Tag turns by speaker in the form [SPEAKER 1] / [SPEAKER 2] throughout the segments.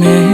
[SPEAKER 1] แม้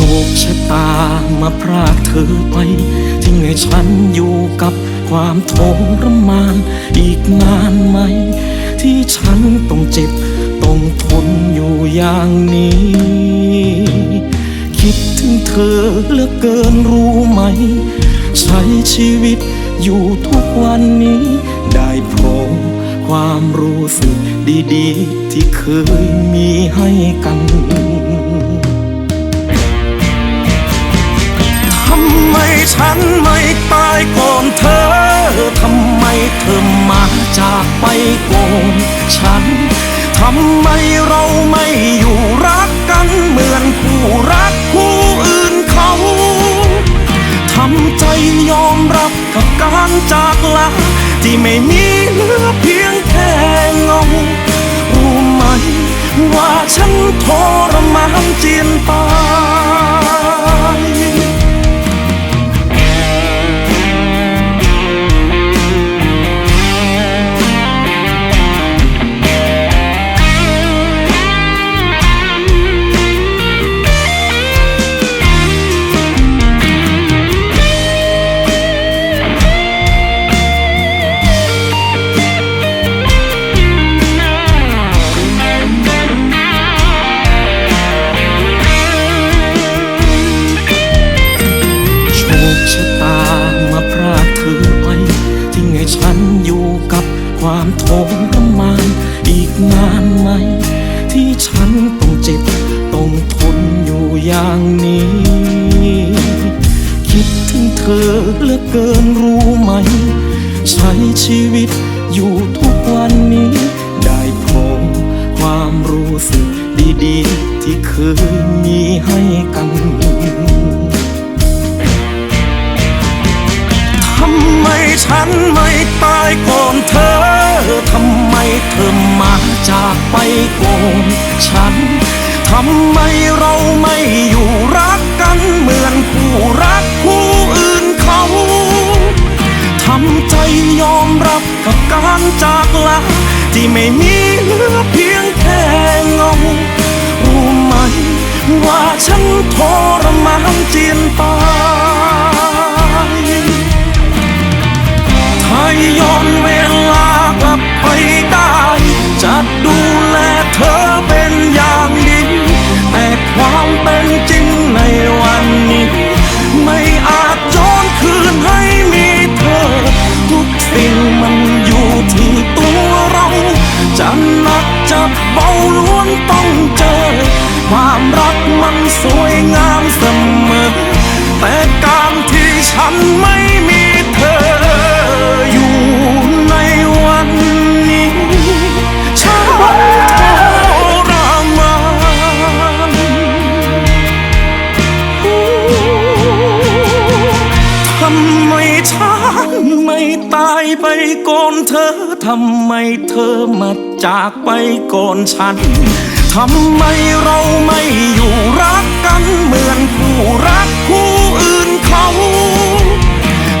[SPEAKER 1] โชคชะตามาพรากเธอไป ทิ้งให้ฉันอยู่กับความทรมาน อีกนานไหม ที่ฉันต้องเจ็บ ต้องทนอยู่อย่างนี้ คิดถึงเธอเหลือเกินรู้ไหม ใช้ชีวิตอยู่ทุกวันนี้ ได้พราะความรู้สึกดีๆ ที่เคยมีให้กัน ไมฉันไม่ตายก่อนเธอ ทำไมเธอมาจากไปก่อนฉัน ทำไมเราไม่อยู่รักกันเหมือนคู่รักคู่อื่นเขา ทำใจยอมรับกับการจากลาที่ไม่มี ความทรมานอีกนานไหม ที่ฉันต้องเจ็บต้องทนอยู่อย่างนี้ คิดถึงเธอเหลือเกินรู้ไหม ใช้ชีวิตอยู่ทุกวันนี้ ได้พบความรู้สึกดีๆ ที่เคยมีให้ อมาจากไปโก่อนฉัน ทำไมเราไม่อยู่รักกันเหมือนคู่รักคู่อื่นเขา ทำใจยอมรับกับการจากลาที่ไม่มีเหลือเพียงแค่เงา รู้ไหมว่าฉันทรมานเจียนตา ธอเป็นอย่างดีแต่ความเป็นจริงในวันนี้ ไม่อาจย้อนคืนให้มีเธอ ทุกสิ่งมันอยู่ที่ตัวเรา จะหนักจะเบาล้วนต้องเจอ ความรักมันสวยงามเสมายไปก่อนเธอทำไมเธอมาจากไปก่อนฉันทำไมเราไม่อยู่รักกันเหมือนคู่รักคู่อื่นเขา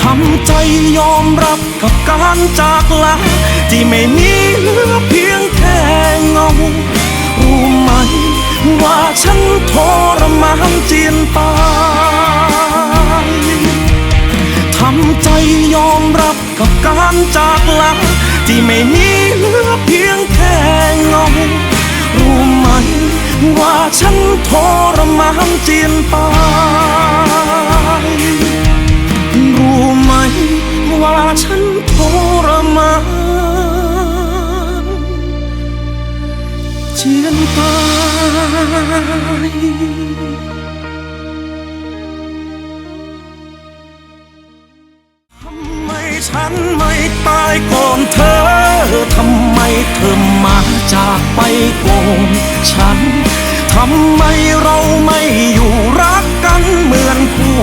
[SPEAKER 1] ทำใจยอมรับกับการจากลาที่ไม่มีเหลือเพียงแค่เงารู้ไหมว่าฉันทรมานเจียนตา ใจยอมรับกับการจากลาที่ไม่มีเหลือเพียงแค่เงารู้ไหมว่าฉันทรมานจีนไปรู้ไหมว่าฉันทรมานเจียนไป ฉันไม่ตายก่อนเธอ ทำไมเธอมาจากไปก่อนฉัน ทำไมเราไม่อยู่รักกันเหมือนคู่